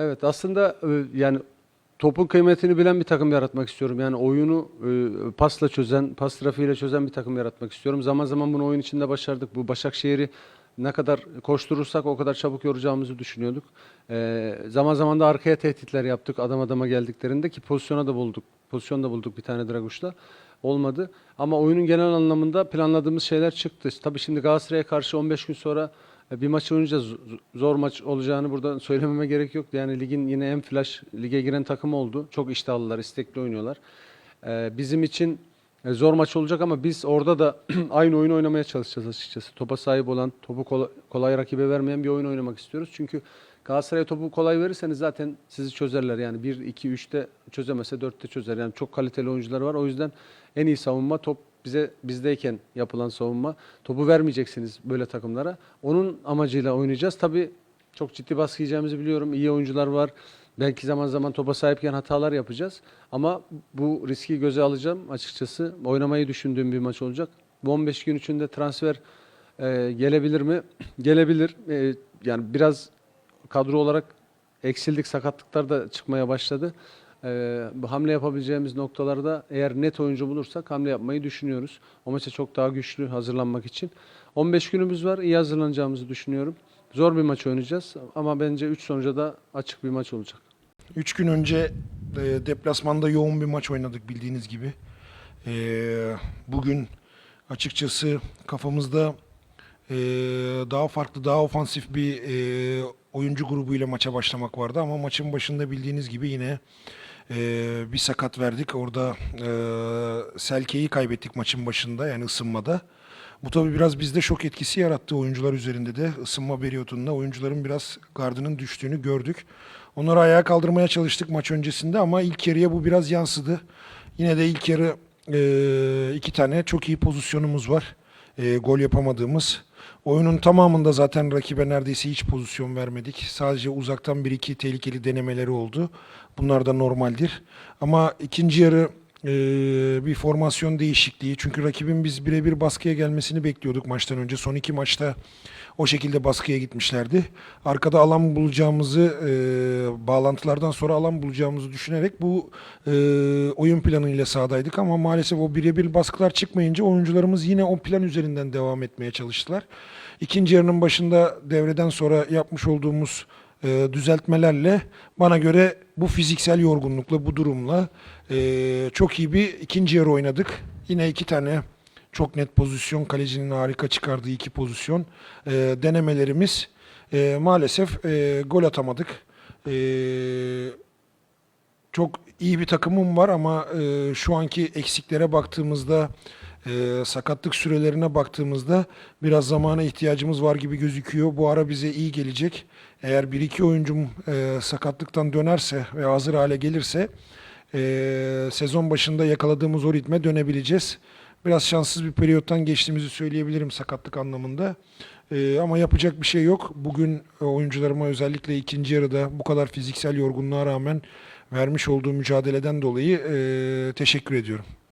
Evet aslında e, yani topun kıymetini bilen bir takım yaratmak istiyorum. Yani oyunu e, pasla çözen, pas trafiğiyle çözen bir takım yaratmak istiyorum. Zaman zaman bunu oyun içinde başardık. Bu Başakşehir'i ne kadar koşturursak o kadar çabuk yoracağımızı düşünüyorduk. E, zaman zaman da arkaya tehditler yaptık adam adama geldiklerinde ki pozisyona da bulduk. Pozisyon da bulduk bir tane Draguş'la. Olmadı. Ama oyunun genel anlamında planladığımız şeyler çıktı. Tabii şimdi Galatasaray'a karşı 15 gün sonra bir maç oynayacağız. Zor maç olacağını burada söylememe gerek yok. Yani ligin yine en flash lige giren takım oldu. Çok iştahlılar, istekli oynuyorlar. Ee, bizim için e, zor maç olacak ama biz orada da aynı oyunu oynamaya çalışacağız açıkçası. Topa sahip olan, topu kolay, kolay rakibe vermeyen bir oyun oynamak istiyoruz. Çünkü Galatasaray'a topu kolay verirseniz zaten sizi çözerler. Yani 1, 2, 3'te çözemese 4'te çözer. Yani çok kaliteli oyuncular var. O yüzden en iyi savunma top bize bizdeyken yapılan savunma. Topu vermeyeceksiniz böyle takımlara. Onun amacıyla oynayacağız. Tabii çok ciddi baskı yiyeceğimizi biliyorum. İyi oyuncular var. Belki zaman zaman topa sahipken hatalar yapacağız. Ama bu riski göze alacağım açıkçası. Oynamayı düşündüğüm bir maç olacak. Bu 15 gün içinde transfer e, gelebilir mi? Gelebilir. E, yani biraz kadro olarak eksildik, sakatlıklar da çıkmaya başladı. Bu hamle yapabileceğimiz noktalarda eğer net oyuncu bulursak hamle yapmayı düşünüyoruz. O maça çok daha güçlü hazırlanmak için. 15 günümüz var. iyi hazırlanacağımızı düşünüyorum. Zor bir maç oynayacağız ama bence 3 sonuca da açık bir maç olacak. Üç gün önce e, deplasmanda yoğun bir maç oynadık bildiğiniz gibi. E, bugün açıkçası kafamızda e, daha farklı, daha ofansif bir e, oyuncu grubuyla maça başlamak vardı. Ama maçın başında bildiğiniz gibi yine e, bir sakat verdik. Orada e, Selke'yi kaybettik maçın başında yani ısınmada. Bu tabii biraz bizde şok etkisi yarattı oyuncular üzerinde de. ısınma periyodunda oyuncuların biraz gardının düştüğünü gördük. Onları ayağa kaldırmaya çalıştık maç öncesinde ama ilk yarıya bu biraz yansıdı. Yine de ilk yarı e, iki tane çok iyi pozisyonumuz var. E, gol yapamadığımız. Oyunun tamamında zaten rakibe neredeyse hiç pozisyon vermedik. Sadece uzaktan bir iki tehlikeli denemeleri oldu. Bunlar da normaldir. Ama ikinci yarı e, bir formasyon değişikliği. Çünkü rakibin biz birebir baskıya gelmesini bekliyorduk maçtan önce. Son iki maçta o şekilde baskıya gitmişlerdi. Arkada alan bulacağımızı, e, bağlantılardan sonra alan bulacağımızı düşünerek bu e, oyun planıyla sahadaydık. Ama maalesef o birebir baskılar çıkmayınca oyuncularımız yine o plan üzerinden devam etmeye çalıştılar. İkinci yarının başında devreden sonra yapmış olduğumuz e, düzeltmelerle bana göre bu fiziksel yorgunlukla, bu durumla e, çok iyi bir ikinci yarı oynadık. Yine iki tane çok net pozisyon, kalecinin harika çıkardığı iki pozisyon e, denemelerimiz e, maalesef e, gol atamadık. E, çok iyi bir takımım var ama e, şu anki eksiklere baktığımızda, e, sakatlık sürelerine baktığımızda biraz zamana ihtiyacımız var gibi gözüküyor. Bu ara bize iyi gelecek. Eğer bir iki oyuncum e, sakatlıktan dönerse ve hazır hale gelirse e, sezon başında yakaladığımız o ritme dönebileceğiz. Biraz şanssız bir periyottan geçtiğimizi söyleyebilirim sakatlık anlamında. E, ama yapacak bir şey yok. Bugün e, oyuncularıma özellikle ikinci yarıda bu kadar fiziksel yorgunluğa rağmen vermiş olduğu mücadeleden dolayı e, teşekkür ediyorum.